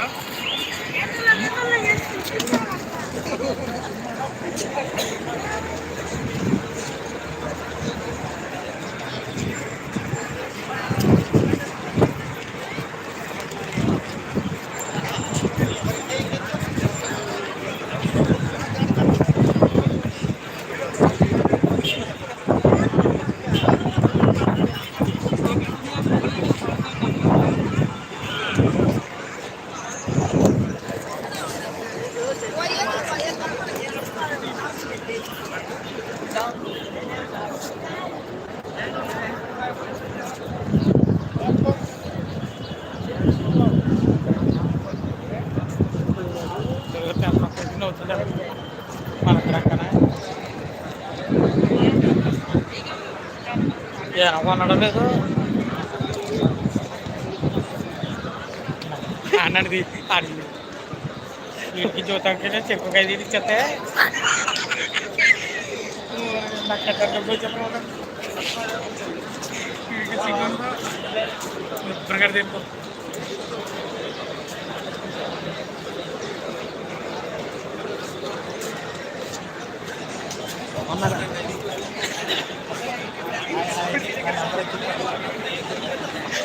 진짜? కొనడం లేదు అన్నది అడిగి వీడికి చూతానికి చెప్పుకాయ తీరిచ్చేస్తే నాకు ఎక్కడ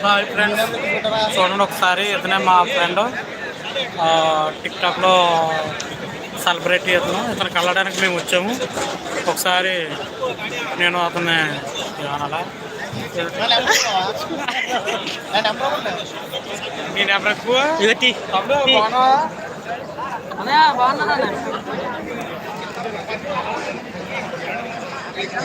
హాయ్ ఫ్రెండ్స్ చూడండి ఒకసారి ఇతనే మా ఫ్రెండ్ టిక్టాక్లో సెలబ్రిటీ ఇతను ఇతను కలవడానికి మేము వచ్చాము. ఒకసారి నేను అతన్ని ఏమనాలా? నేను ఎవరు ఎక్కువ? బాగున్నా పారిపోతున్నాడు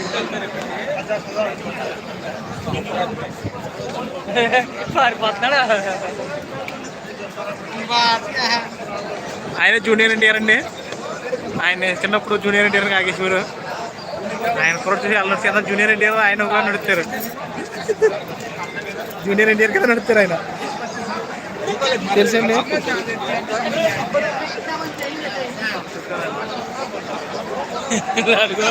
ఆయన జూనియర్ ఎన్టీఆర్ అండి. ఆయన చిన్నప్పుడు జూనియర్ ఎన్టీఆర్ కాగేశ్వరు ఆయన కూడా చూసి అల్లరి చేత జూనియర్ ఎన్టీఆర్ ఆయన కూడా నడుస్తారు జూనియర్ ఎన్టీఆర్ కదా నడుస్తారు ఆయన. తెలుసండి? అడుగు.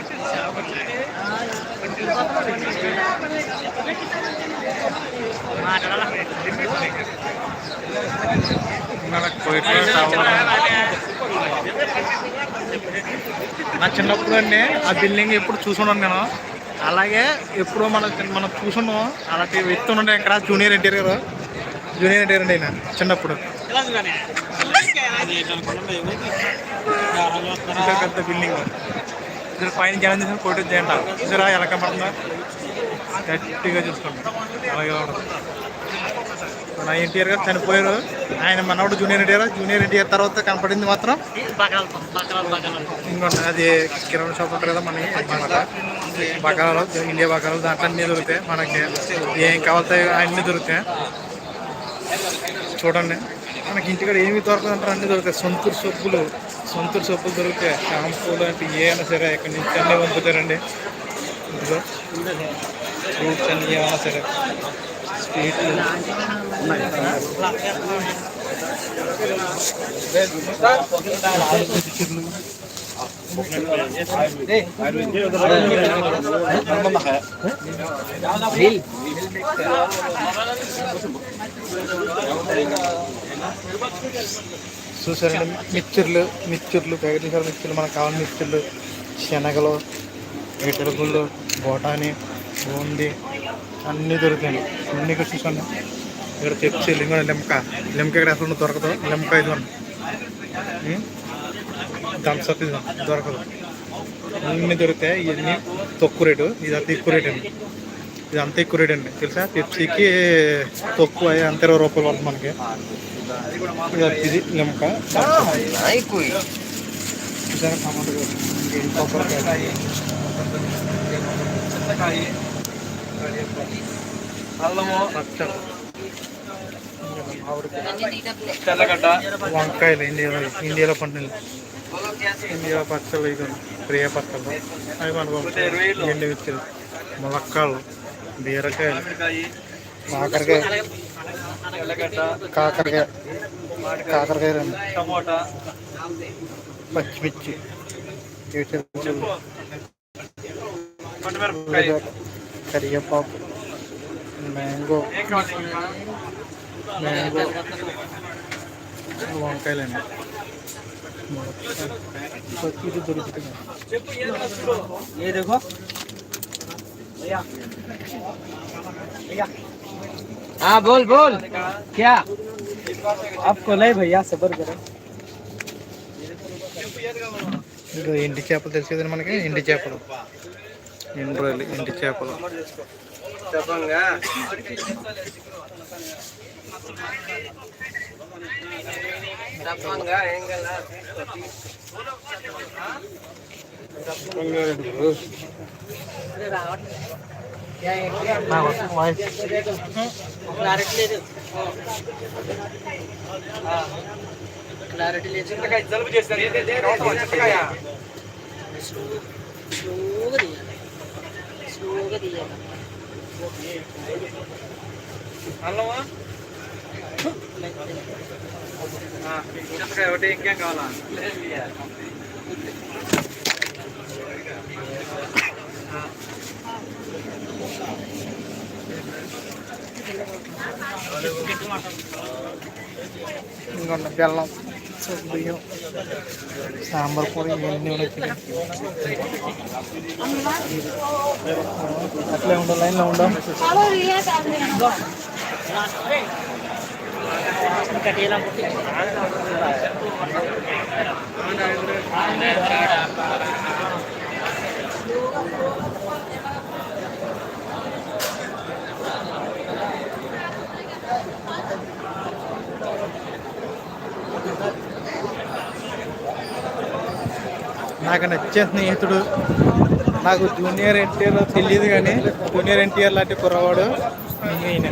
నా చిన్నప్పుడు అండి ఆ బిల్డింగ్ ఎప్పుడు చూసున్నాను నేను. అలాగే ఎప్పుడు మనం మనం చూసున్నాం అలాంటి వ్యక్తి ఉండే ఇక్కడ జూనియర్ ఎన్టీఆర్ గారు. జూనియర్ ఎన్టీఆర్ అండి ఆయన చిన్నప్పుడు. పెద్ద బిల్డింగ్. ఇక్కడ పైన జనం చేసిన ఫోటో చేయంట చూసారా ఎలా కనపడుతుందా? గట్టిగా చూసుకుంటాం అలాగే ఉంటుంది. మన ఎన్టీఆర్ గారు చనిపోయారు. ఆయన మనవాడు జూనియర్ ఎన్టీఆర్. జూనియర్ ఎన్టీఆర్ తర్వాత కనపడింది మాత్రం. ఇంకోటి అది కిరాణా షాప్ ఉంటుంది కదా మనకి అనమాట బకారాలు ఇండియా బకారాలు దాంట్లో అన్నీ దొరుకుతాయి మనకి. ఏం కావాలితే అన్నీ దొరుకుతాయి. చూడండి. మనకి ఇంటికాడ ఏమి దొరకదు అంటారు అన్నీ దొరుకుతాయి. సొంతూరు సొప్పులు సొంతూరు సొప్పులు దొరుకుతాయి షాంపూలు అంటే ఏ అయినా సరే ఇక్కడి నుంచి అన్నీ పంపుతారండి ఇదిగో ఫ్రూట్స్ అన్నీ ఏమైనా సరే స్వీట్లు చూసారండి? మిక్చర్లు మిక్చర్లు ప్యాకెట్ సార్ మిక్చర్లు. మనకు కావాలి మిక్చర్లు. శనగలు ఎటరుగుళ్ళు బోటాని బూంది అన్నీ దొరుకుతాయండి. అన్నీ ఇక్కడ చూసాను. ఇక్కడ తెచ్చి లింగ లింక. లింక ఇక్కడ అసలు దొరకదు. లింక ఇది థమ్స్అప్ ఇది దొరకదు. అన్నీ దొరుకుతాయి. ఇవన్నీ తక్కువ రేటు. ఇది అంత ఎక్కువ రేట్ అండి. ఇది అంత ఎక్కువ రేట్ అండి. తెలుసా? పెప్సీకి తక్కువ అంత ఇరవై రూపాయలు పడుతుంది మనకి. నిమ్మక టమాటా. అల్లము. తెల్లగడ్డ. వంకాయలు ఇండియాలో ఇండియాలో పండుగ ఇండియా పచ్చళ్ళు ఇది ప్రియ పచ్చళ్ళు. అవి మనకు ఎండి విత్తలు ములక్కాళ్ళు బీరకాయలు కాకరకాయ. కాకరకాయ కాకరకాయ రండి టమోటా పచ్చిమిర్చి కరివేపాకు మ్యాంగో మ్యాంగో వంకాయలండి ఇది దొరుకుతుంది ఏ हाँ बोल बोल क्या आपको नहीं भैया सबर करो ఇదిగో ఎండి చేపలు తెలుసు కదండి మనకి ఎండి చేపలు ఎండు రొయ్యలు ఎండి చేపలు చెప్పంగా చెప్పంగా ఏం కదా క్లారిటీ లేదు. చింతకాయ జలుబు చేస్తారు చింతకాయ స్లోగా తీయాలి స్లోగా తీయాలి అల్లమా చింతకాయ ఒకటి ఇంకేం కావాలా ఇంకొండ బెల్లం బియ్యం సాంబార్ పొడి ఇవన్నీ ఉన్నాయి. అట్లే ఉండవు లైన్లో ఉండాలి నాకు నచ్చే స్నేహితుడు నాకు జూనియర్ ఎన్టీఆర్ తెలియదు కానీ జూనియర్ ఎన్టీఆర్ లాంటి కుర్రవాడు ఈయన.